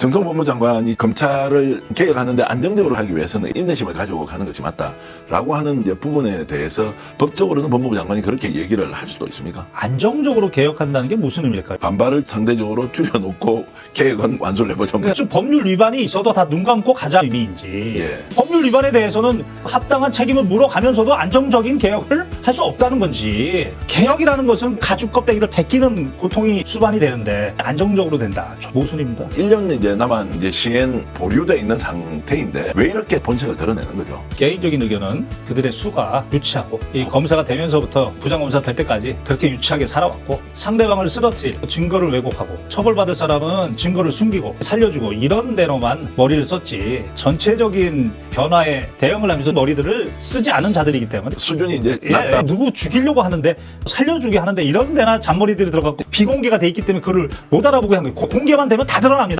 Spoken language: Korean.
정성 법무장관이 검찰을 개혁하는데 안정적으로 하기 위해서는 인내심을 가지고 가는 것이 맞다라고 하는 부분에 대해서 법적으로는 법무부 장관이 그렇게 얘기를 할 수도 있습니까? 안정적으로 개혁한다는 게 무슨 의미일까요? 반발을 상대적으로 줄여놓고 개혁은 완수를 해보자. 그러니까 좀 법률 위반이 있어도 다 눈 감고 가자 의미인지 예. 법률 위반에 대해서는 합당한 책임을 물어가면서도 안정적인 개혁을 할 수 없다는 건지 개혁이라는 것은 가죽 껍데기를 벗기는 고통이 수반이 되는데 안정적으로 된다 저 모순입니다 1년 이제 남은 이제 시행 보류돼 있는 상태인데 왜 이렇게 본색을 드러내는 거죠? 개인적인 의견은 그들의 수가 유치하고 이 검사가 되면서부터 부장검사 될 때까지 그렇게 유치하게 살아왔고 상대방을 쓰러뜨릴 증거를 왜곡하고 처벌받을 사람은 증거를 숨기고 살려주고 이런 대로만 머리를 썼지 전체적인 변화에 대응을 하면서 머리들을 쓰지 않은 자들이기 때문에 수준이 이제 예, 낮다. 누구 죽이려고 하는데 살려주게 하는데 이런 데나 잔머리들이 들어갔고 비공개가 돼 있기 때문에 그걸 못 알아보게 한 거예요. 고- 공개만 되면 다 드러납니다.